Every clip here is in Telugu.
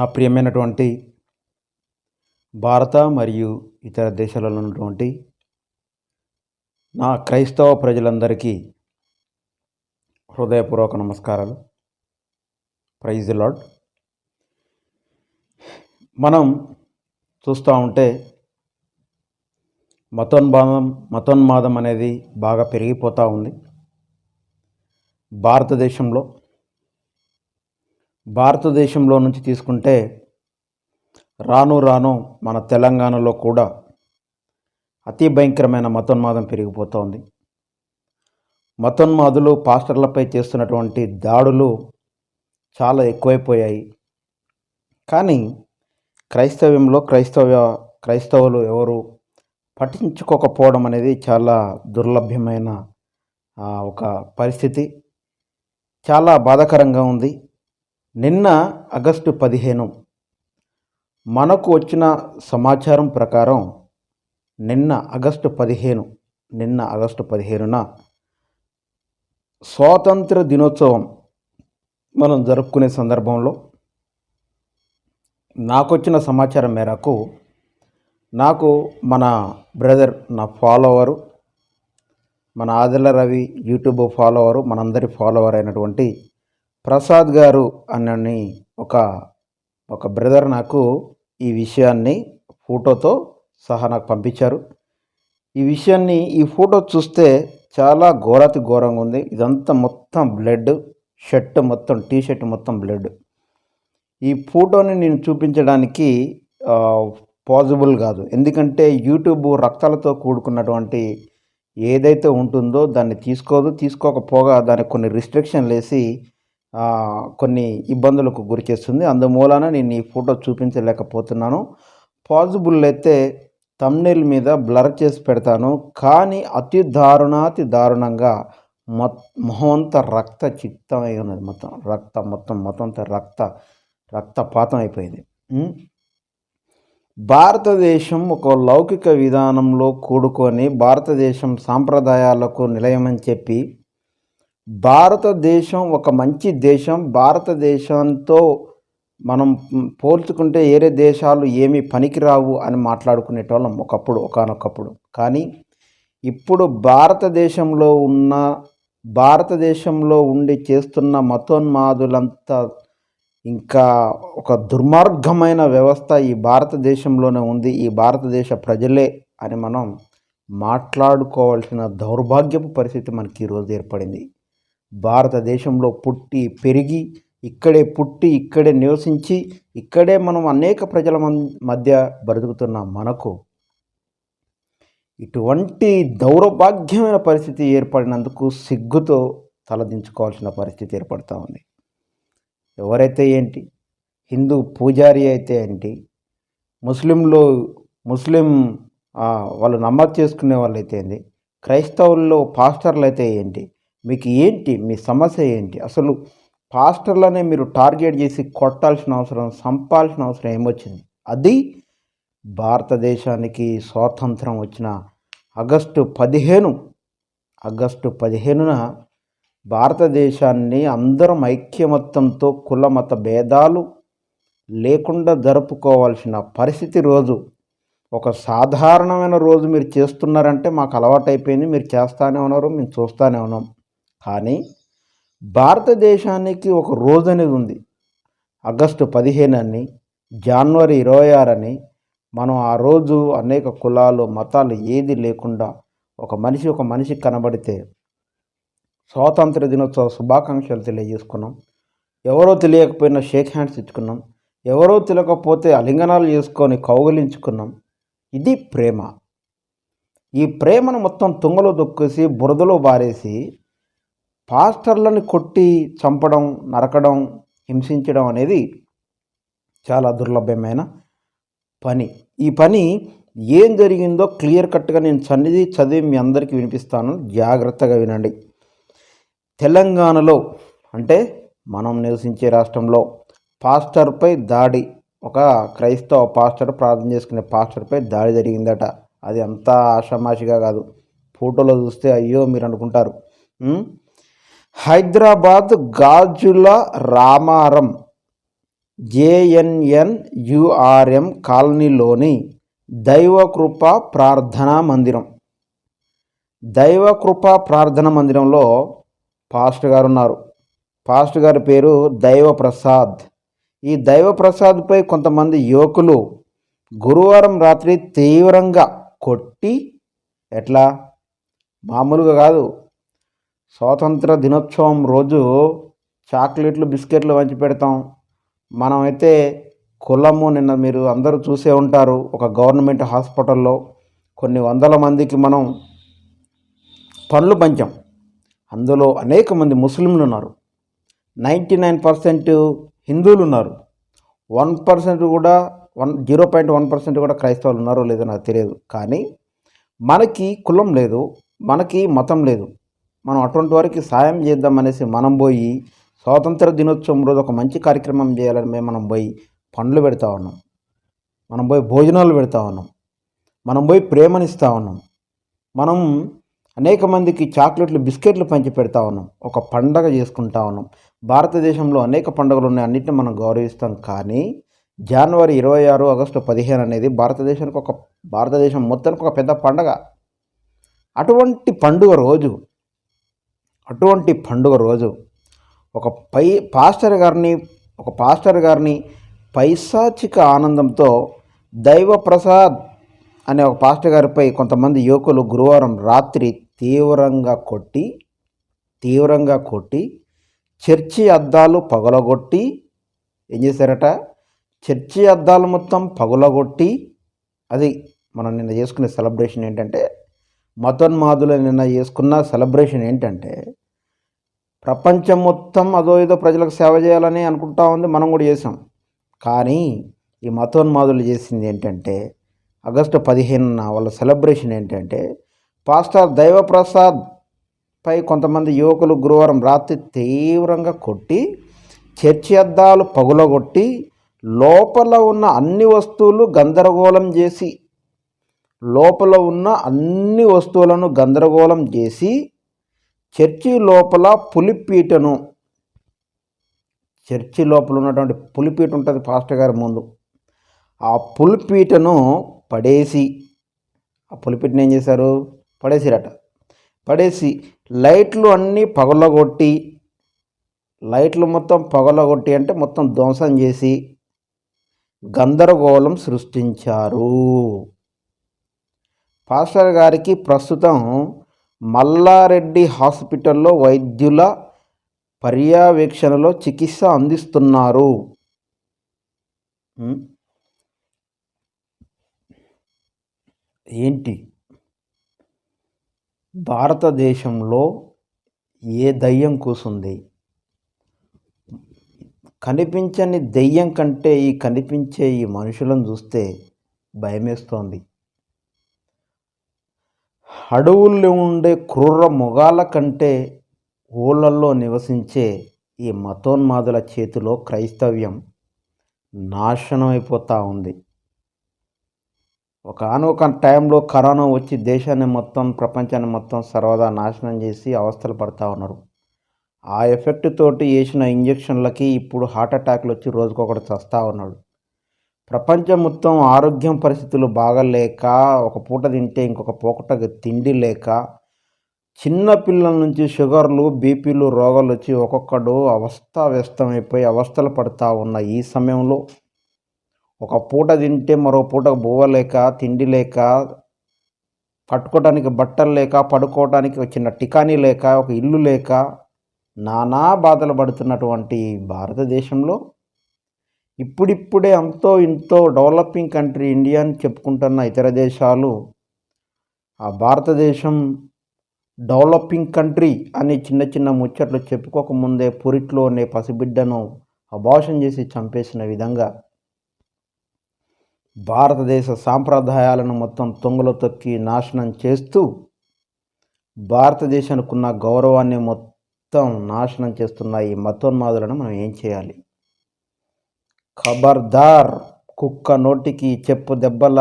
నా ప్రియమైనటువంటి భారత మరియు ఇతర దేశాలలో ఉన్నటువంటి నా క్రైస్తవ ప్రజలందరికీ హృదయపూర్వక నమస్కారాలు. ప్రైజ్ లాడ్ మనం చూస్తూ ఉంటే మతోన్మాదం మతోన్మాదం అనేది బాగా పెరిగిపోతూ ఉంది. భారతదేశంలో భారతదేశంలో నుంచి తీసుకుంటే రాను రాను మన తెలంగాణలో కూడా అతి భయంకరమైన మతోన్మాదం పెరిగిపోతోంది. మతోన్మాదులు పాస్టర్లపై చేస్తున్నటువంటి దాడులు చాలా ఎక్కువైపోయాయి. కానీ క్రైస్తవ్యంలో క్రైస్తవ క్రైస్తవులు ఎవరు పట్టించుకోకపోవడం అనేది చాలా దుర్లభ్యమైన ఒక పరిస్థితి. చాలా బాధాకరంగా ఉంది. నిన్న ఆగస్టు పదిహేను మనకు వచ్చిన సమాచారం ప్రకారం నిన్న ఆగస్టు పదిహేను నిన్న ఆగస్టు పదిహేనున స్వాతంత్ర దినోత్సవం మనం జరుపుకునే సందర్భంలో నాకు వచ్చిన సమాచారం మేరకు నాకు మన బ్రదర్ నా ఫాలోవరు మన ఆదిల రవి యూట్యూబ్ ఫాలోవరు మనందరి ఫాలోవర్ అయినటువంటి ప్రసాద్ గారు అన్నని ఒక ఒక బ్రదర్ నాకు ఈ విషయాన్ని ఫోటోతో సహా నాకు పంపించారు. ఈ విషయాన్ని ఈ ఫోటో చూస్తే చాలా ఘోరాతి ఘోరంగా ఉంది. ఇదంతా మొత్తం బ్లడ్ షర్ట్ మొత్తం టీ షర్ట్ మొత్తం బ్లడ్. ఈ ఫోటోని నేను చూపించడానికి పాసిబుల్ కాదు. ఎందుకంటే యూట్యూబ్ రక్తాలతో కూడుకున్నటువంటి ఏదైతే ఉంటుందో దాన్ని తీసుకోదు. తీసుకోకపోగా దానికి కొన్ని రిస్ట్రిక్షన్లు వేసి కొన్ని ఇబ్బందులకు గురి చేస్తుంది. అందుమూలన నేను ఈ ఫోటో చూపించలేకపోతున్నాను. పాజిబుల్ అయితే తమ్నెల్ మీద బ్లర్ చేసి పెడతాను. కానీ అతి దారుణాతి దారుణంగా మొ మొహం అంతా రక్త చిత్తమై ఉన్నది మొత్తం. రక్త మొత్తం మొత్తం రక్త రక్తపాతం అయిపోయింది భారతదేశం ఒక లౌకిక విధానంలో కూడుకొని భారతదేశం సాంప్రదాయాలకు నిలయమని చెప్పి భారతదేశం ఒక మంచి దేశం. భారతదేశంతో మనం పోల్చుకుంటే వేరే దేశాలు ఏమీ పనికిరావు అని మాట్లాడుకునేటోళ్ళం ఒకప్పుడు ఒకానొకప్పుడు. కానీ ఇప్పుడు భారతదేశంలో ఉన్న భారతదేశంలో ఉండి చేస్తున్న మతోన్మాదులంతా ఇంకా ఒక దుర్మార్గమైన వ్యవస్థ ఈ భారతదేశంలోనే ఉంది. ఈ భారతదేశ ప్రజలే అని మనం మాట్లాడుకోవాల్సిన దౌర్భాగ్యపు పరిస్థితి మనకి ఈరోజు ఏర్పడింది. భారతదేశంలో పుట్టి పెరిగి ఇక్కడే పుట్టి ఇక్కడే నివసించి ఇక్కడే మనం అనేక ప్రజల మధ్య బ్రతుకుతున్న మనకు ఇటువంటి దౌర్భాగ్యమైన పరిస్థితి ఏర్పడినందుకు సిగ్గుతో తలదించుకోవాల్సిన పరిస్థితి ఏర్పడుతూ ఉంది. ఎవరైతే ఏంటి? హిందూ పూజారి అయితే ఏంటి? ముస్లింలు ముస్లిం వాళ్ళు నమాజ్ చేసుకునే వాళ్ళు అయితే ఏంటి? క్రైస్తవుల్లో పాస్టర్లు అయితే ఏంటి? మీకు ఏంటి మీ సమస్య ఏంటి? అసలు పాస్టర్లనే మీరు టార్గెట్ చేసి కొట్టాల్సిన అవసరం చంపాల్సిన అవసరం ఏమొచ్చింది? అది భారతదేశానికి స్వాతంత్రం వచ్చిన ఆగస్టు పదిహేను. ఆగస్టు పదిహేనున భారతదేశాన్ని అందరం ఐక్యమత్యంతో కులమత భేదాలు లేకుండా జరుపుకోవాల్సిన పరిస్థితి రోజు. ఒక సాధారణమైన రోజు మీరు చేస్తున్నారంటే మాకు అలవాటైపోయింది. మీరు చేస్తానే ఉన్నారు మేము చూస్తూనే ఉన్నాం. కానీ భారతదేశానికి ఒక రోజు అనేది ఉంది. ఆగస్టు పదిహేను అని జనవరి ఇరవై ఆరు అని మనం ఆ రోజు అనేక కులాలు మతాలు ఏది లేకుండా ఒక మనిషి ఒక మనిషి కనబడితే స్వాతంత్ర దినోత్సవ శుభాకాంక్షలు తెలియజేసుకున్నాం. ఎవరో తెలియకపోయినా షేక్ హ్యాండ్స్ ఇచ్చుకున్నాం. ఎవరో తెలియకపోతే అలింగనాలు చేసుకొని కౌగిలించుకున్నాం. ఇది ప్రేమ. ఈ ప్రేమను మొత్తం తుంగలో దొక్కేసి బురదలో బారేసి పాస్టర్లను కొట్టి చంపడం నరకడం హింసించడం అనేది చాలా దుర్లభ్యమైన పని. ఈ పని ఏం జరిగిందో క్లియర్ కట్గా నేను సన్నిధి చదివి మీ అందరికీ వినిపిస్తాను. జాగ్రత్తగా వినండి. తెలంగాణలో అంటే మనం నివసించే రాష్ట్రంలో పాస్టర్పై దాడి ఒక క్రైస్తవ పాస్టర్ ప్రార్థన చేసుకునే పాస్టర్పై దాడి జరిగిందట. అది అంతా ఆషామాషిగా కాదు. ఫోటోలో చూస్తే అయ్యో మీరు అనుకుంటారు. హైదరాబాద్ గాజుల రామారం జేఎన్ఎన్యుఆర్ఎం కాలనీలోని దైవకృప ప్రార్థనా మందిరం. దైవకృప ప్రార్థన మందిరంలో పాస్టర్ గారు ఉన్నారు. పాస్టర్ గారి పేరు దైవప్రసాద్. ఈ దైవప్రసాద్పై కొంతమంది యువకులు గురువారం రాత్రి తీవ్రంగా కొట్టి ఎట్లా? మామూలుగా కాదు స్వాతంత్ర దినోత్సవం రోజు చాక్లెట్లు బిస్కెట్లు వంచి పెడతాం. మనమైతే కులము నిన్న మీరు అందరూ చూసే ఉంటారు. ఒక గవర్నమెంట్ హాస్పిటల్లో కొన్ని వందల మందికి మనం పనులు పంచాం. అందులో అనేక మంది ముస్లింలు ఉన్నారు. నైంటీ నైన్ పర్సెంట్ హిందువులు ఉన్నారు. వన్ పర్సెంట్ కూడా one zero point one percent కూడా క్రైస్తవులు ఉన్నారో లేదో నాకు తెలియదు. కానీ మనకి కులం లేదు మనకి మతం లేదు. మనం అటువంటి వారికి సాయం చేద్దామనేసి మనం పోయి స్వాతంత్ర దినోత్సవం రోజు ఒక మంచి కార్యక్రమం చేయాలని మేము మనం పోయి పండ్లు పెడతా ఉన్నాం. మనం పోయి భోజనాలు పెడతా ఉన్నాం. మనం పోయి ప్రేమనిస్తూ ఉన్నాం. మనం అనేక మందికి చాక్లెట్లు బిస్కెట్లు పంచి పెడతా ఉన్నాం. ఒక పండగ చేసుకుంటా ఉన్నాం. భారతదేశంలో అనేక పండుగలు ఉన్నాయి. అన్నింటిని మనం గౌరవిస్తాం. కానీ జనవరి ఇరవై ఆరు ఆగస్టు పదిహేను అనేది భారతదేశానికి ఒక భారతదేశం మొత్తానికి ఒక పెద్ద పండగ. అటువంటి పండుగ రోజు అటువంటి పండుగ రోజు ఒక పై పాస్టర్ గారిని ఒక పాస్టర్ గారిని పైశాచిక ఆనందంతో దైవ ప్రసాద్ అనే ఒక పాస్టర్ గారిపై కొంతమంది యువకులు గురువారం రాత్రి తీవ్రంగా కొట్టి తీవ్రంగా కొట్టి చర్చి అద్దాలు పగలగొట్టి ఏం చేశారట? చర్చి అద్దాలు మొత్తం పగలగొట్టి అది మనం నిన్న చేసుకునే సెలబ్రేషన్ ఏంటంటే మతోన్మాదులు నిన్న చేసుకున్న సెలబ్రేషన్ ఏంటంటే ప్రపంచం మొత్తం అదో ఏదో ప్రజలకు సేవ చేయాలని అనుకుంటా ఉంది మనం కూడా చేసాం కానీ ఈ మతోన్మాదులు చేసింది ఏంటంటే ఆగస్టు పదిహేనున వాళ్ళ సెలబ్రేషన్ ఏంటంటే పాస్టర్ దైవప్రసాద్ పై కొంతమంది యువకులు గురువారం రాత్రి తీవ్రంగా కొట్టి చర్చి అద్దాలు పగులగొట్టి లోపల ఉన్న అన్ని వస్తువులు గందరగోళం చేసి లోపల ఉన్న అన్ని వస్తువులను గందరగోళం చేసి చర్చి లోపల పులిపీటను చర్చి లోపల ఉన్నటువంటి పులిపీట ఉంటుంది పాస్టర్ గారి ముందు. ఆ పులిపీటను పడేసి ఆ పులిపీటను ఏం చేశారు? పడేసిరట. పడేసి లైట్లు అన్నీ పగలగొట్టి లైట్లు మొత్తం పగలగొట్టి అంటే మొత్తం ధ్వంసం చేసి గందరగోళం సృష్టించారు. పాస్టర్ గారికి ప్రస్తుతం మల్లారెడ్డి హాస్పిటల్లో వైద్యుల పర్యవేక్షణలో చికిత్స అందిస్తున్నారు. ఏంటి? భారతదేశంలో ఏ దయ్యం కూసుంది? కనిపించని దెయ్యం కంటే ఈ కనిపించే ఈ మనుషులను చూస్తే భయమేస్తోంది. అడవుల్లో ఉండే క్రూర మొగాల కంటే ఊళ్ళల్లో నివసించే ఈ మతోన్మాదుల చేతిలో క్రైస్తవ్యం నాశనం అయిపోతూ ఉంది ఒకనొక టైంలో కరోనా వచ్చి దేశాన్ని మొత్తం ప్రపంచాన్ని మొత్తం సర్వదా నాశనం చేసి అవస్థలు పడతా ఉన్నారు. ఆ ఎఫెక్ట్ తోటి వేసిన ఇంజక్షన్లకి ఇప్పుడు హార్ట్ అటాక్లు వచ్చి రోజుకొకటి చస్తూ ఉన్నాడు. ప్రపంచం మొత్తం ఆరోగ్యం పరిస్థితులు బాగలేక ఒక పూట తింటే ఇంకొక పూట తిండి లేక చిన్న పిల్లల నుంచి షుగర్లు బీపీలు రోగాలు వచ్చి ఒక్కొక్కడు అవస్థావ్యస్తమైపోయి అవస్థలు పడుతూ ఉన్న ఈ సమయంలో ఒక పూట తింటే మరో పూట బువ్వలేక తిండి లేక కట్టుకోవడానికి బట్టలు లేక పడుకోవడానికి వచ్చిన టికానీ లేక ఒక ఇల్లు లేక నానా బాధలు పడుతున్నటువంటి భారతదేశంలో ఇప్పుడిప్పుడే అంతో ఇంతో డెవలపింగ్ కంట్రీ ఇండియా అని చెప్పుకుంటున్న ఇతర దేశాలు ఆ భారతదేశం డెవలపింగ్ కంట్రీ అని చిన్న చిన్న ముచ్చట్లు చెప్పుకోకముందే పురిట్లోనే పసిబిడ్డను అబాషన్ చేసి చంపేసిన విధంగా భారతదేశ సాంప్రదాయాలను మొత్తం తొంగలో తొక్కి నాశనం చేస్తూ భారతదేశానికి ఉన్న గౌరవాన్ని మొత్తం నాశనం చేస్తున్న ఈ మతోన్మాదులను మనం ఏం చేయాలి? ఖబర్దార్ కుక్క నోటికి చెప్పు దెబ్బల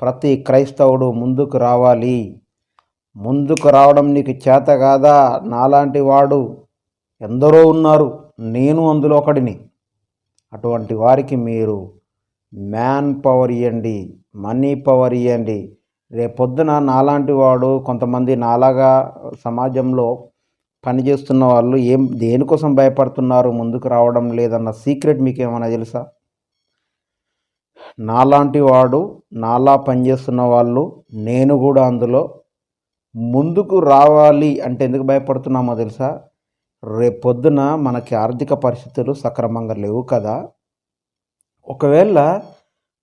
ప్రతి క్రైస్తవుడు ముందుకు రావాలి. ముందుకు రావడం నీకు చేత కాదా? నాలాంటి వాడు ఎందరో ఉన్నారు. నేను అందులో ఒకడిని. అటువంటి వారికి మీరు మ్యాన్ పవర్ ఇవ్వండి మనీ పవర్ ఇవ్వండి రేపొద్దున నాలాంటి వాడు కొంతమంది నాలాగా సమాజంలో పనిచేస్తున్న వాళ్ళు ఏం దేనికోసం భయపడుతున్నారు? ముందుకు రావడం లేదన్న సీక్రెట్ మీకు ఏమైనా తెలుసా? నాలాంటి వాడు నాలా పనిచేస్తున్న వాళ్ళు నేను కూడా అందులో ముందుకు రావాలి అంటే ఎందుకు భయపడుతున్నామో తెలుసా? రేపొద్దున మనకి ఆర్థిక పరిస్థితులు సక్రమంగా లేవు కదా? ఒకవేళ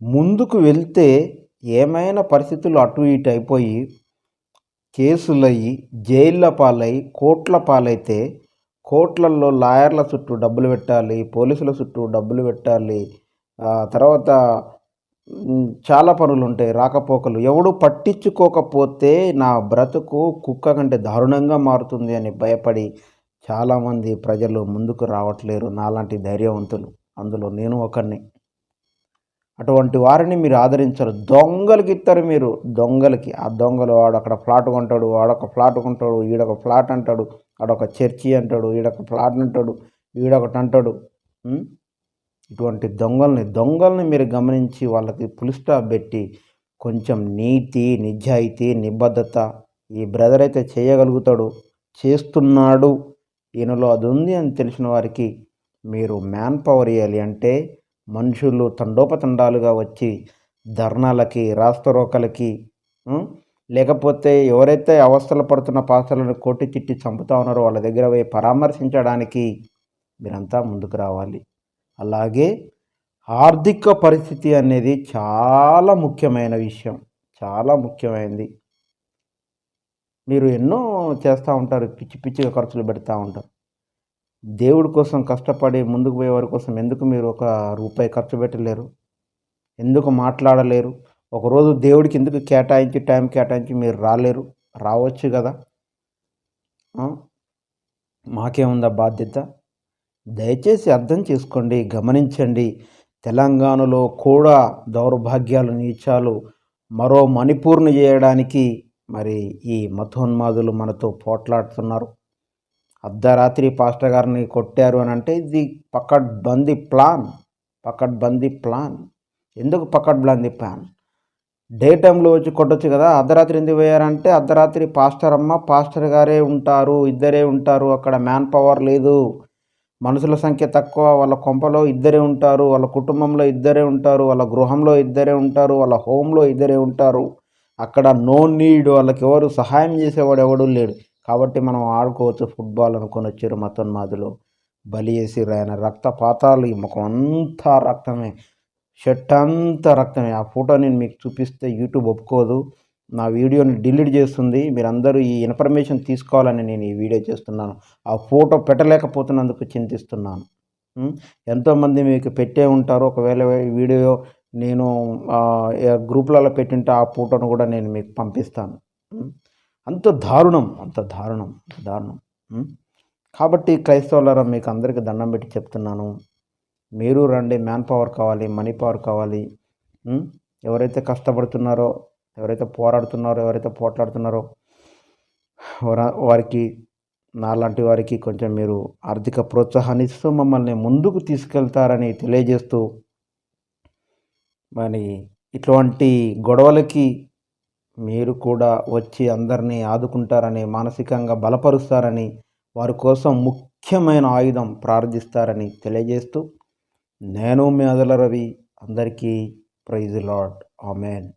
ముందుకు వెళ్తే ఏమైనా పరిస్థితులు అటు ఇటు అయిపోయి కేసులయ్యి జైళ్ళ పాలై కోట్ల పాలైతే కోట్లల్లో లాయర్ల చుట్టూ డబ్బులు పెట్టాలి పోలీసుల చుట్టూ డబ్బులు పెట్టాలి. తర్వాత చాలా పనులు ఉంటాయి రాకపోకలు. ఎవడు పట్టించుకోకపోతే నా బ్రతుకు కుక్క కంటే దారుణంగా మారుతుంది అని భయపడి చాలామంది ప్రజలు ముందుకు రావట్లేరు నాలాంటి ధైర్యవంతులు. అందులో నేను ఒకరిని అటువంటి వారిని మీరు ఆదరించరు. దొంగలకి ఇస్తారు మీరు. దొంగలకి. ఆ దొంగలు వాడు అక్కడ ఫ్లాట్ కొంటాడు వాడొక ఫ్లాట్ కొంటాడు ఈడొక ఫ్లాట్ అంటాడు ఆడొక చర్చి అంటాడు ఈడొక ఫ్లాట్ అంటాడు ఈడొకటి అంటాడు. ఇటువంటి దొంగల్ని దొంగల్ని మీరు గమనించి వాళ్ళకి పులిస్టా పెట్టి కొంచెం నీతి నిజాయితీ నిబద్ధత ఈ బ్రదర్ అయితే చేయగలుగుతాడు చేస్తున్నాడు. ఈయనలో అది ఉంది అని తెలిసిన వారికి మీరు మ్యాన్ పవర్ ఇవ్వాలి అంటే మనుషులు తండోపతండాలుగా వచ్చి ధర్నాలకి రాస్తరోకలకి లేకపోతే ఎవరైతే అవస్థలు పడుతున్న పాత్రలను కొట్టి చిట్టి చంపుతా ఉన్నారో వాళ్ళ దగ్గర పోయి పరామర్శించడానికి మీరంతా ముందుకు రావాలి. అలాగే ఆర్థిక పరిస్థితి అనేది చాలా ముఖ్యమైన విషయం. చాలా ముఖ్యమైనది మీరు ఎన్నో చేస్తూ ఉంటారు పిచ్చి పిచ్చిగా ఖర్చులు పెడతా ఉంటారు. దేవుడి కోసం కష్టపడి ముందుకు పోయే వారి కోసం ఎందుకు మీరు ఒక రూపాయి ఖర్చు పెట్టలేరు? ఎందుకు మాట్లాడలేరు? ఒకరోజు దేవుడికి ఎందుకు కేటాయించి టైం కేటాయించి మీరు రాలేరు? రావచ్చు కదా? మాకేముందా బాధ్యత? దయచేసి అర్థం చేసుకోండి గమనించండి. తెలంగాణలో కూడా దౌర్భాగ్యాలు నీచాలు మరో మణిపూర్ని చేయడానికి మరి ఈ మతోన్మాదులు మనతో పోట్లాడుతున్నారు. అర్ధరాత్రి పాస్టర్ గారిని కొట్టారు అని అంటే ఇది పక్కడ్ బందీ ప్లాన్ పక్కడ్ బందీ ప్లాన్. ఎందుకు పక్కడ్ బందీ ప్లాన్? డే టైంలో వచ్చి కొట్టొచ్చు కదా అర్ధరాత్రి ఎందుకు పోయారంటే అర్ధరాత్రి పాస్టర్ అమ్మ పాస్టర్ గారే ఉంటారు ఇద్దరే ఉంటారు అక్కడ మ్యాన్ పవర్ లేదు. మనుషుల సంఖ్య తక్కువ వాళ్ళ కొంపలో ఇద్దరే ఉంటారు వాళ్ళ కుటుంబంలో ఇద్దరే ఉంటారు వాళ్ళ గృహంలో ఇద్దరే ఉంటారు వాళ్ళ హోమ్లో ఇద్దరే ఉంటారు. అక్కడ నో నీడ్ వాళ్ళకి ఎవరు సహాయం చేసేవాడు ఎవడు లేడు. కాబట్టి మనం ఆడుకోవచ్చు ఫుట్బాల్ అనుకొని వచ్చారు మతోన్మాదులు. బలి వేసి ఆయన రక్తపాతాలు ఈ ముఖం అంతా రక్తమే షర్ట్ అంతా రక్తమే. ఆ ఫోటో నేను మీకు చూపిస్తే యూట్యూబ్ ఒప్పుకోదు. నా వీడియోని డిలీట్ చేస్తుంది. మీరందరూ ఈ ఇన్ఫర్మేషన్ తీసుకోవాలని నేను ఈ వీడియో చేస్తున్నాను. ఆ ఫోటో పెట్టలేకపోతున్నందుకు చింతిస్తున్నాను. ఎంతోమంది మీకు పెట్టే ఉంటారు. ఒకవేళ వీడియో నేను గ్రూప్లలో పెట్టింటే ఆ ఫోటోను కూడా నేను మీకు పంపిస్తాను. అంత దారుణం అంత దారుణం దారుణం. కాబట్టి క్రైస్తవులారా మీకు అందరికీ దండం పెట్టి చెప్తున్నాను. మీరు రండి మ్యాన్ పవర్ కావాలి మనీ పవర్ కావాలి. ఎవరైతే కష్టపడుతున్నారో ఎవరైతే పోరాడుతున్నారో ఎవరైతే పోట్లాడుతున్నారో వారికి నాలాంటి వారికి కొంచెం మీరు ఆర్థిక ప్రోత్సాహాన్ని ఇస్తూ మమ్మల్ని ముందుకు తీసుకెళ్తారని తెలియజేస్తూ మరి ఇటువంటి గొడవలకి మీరు కూడా వచ్చి అందరినీ ఆదుకుంటారని మానసికంగా బలపరుస్తారని వారి కోసం ముఖ్యమైన ఆయుధం ప్రార్థిస్తారని తెలియజేస్తూ నేను మీ అదల రవి అందరికీ ప్రైజ్ లాడ్ ఆమెన్.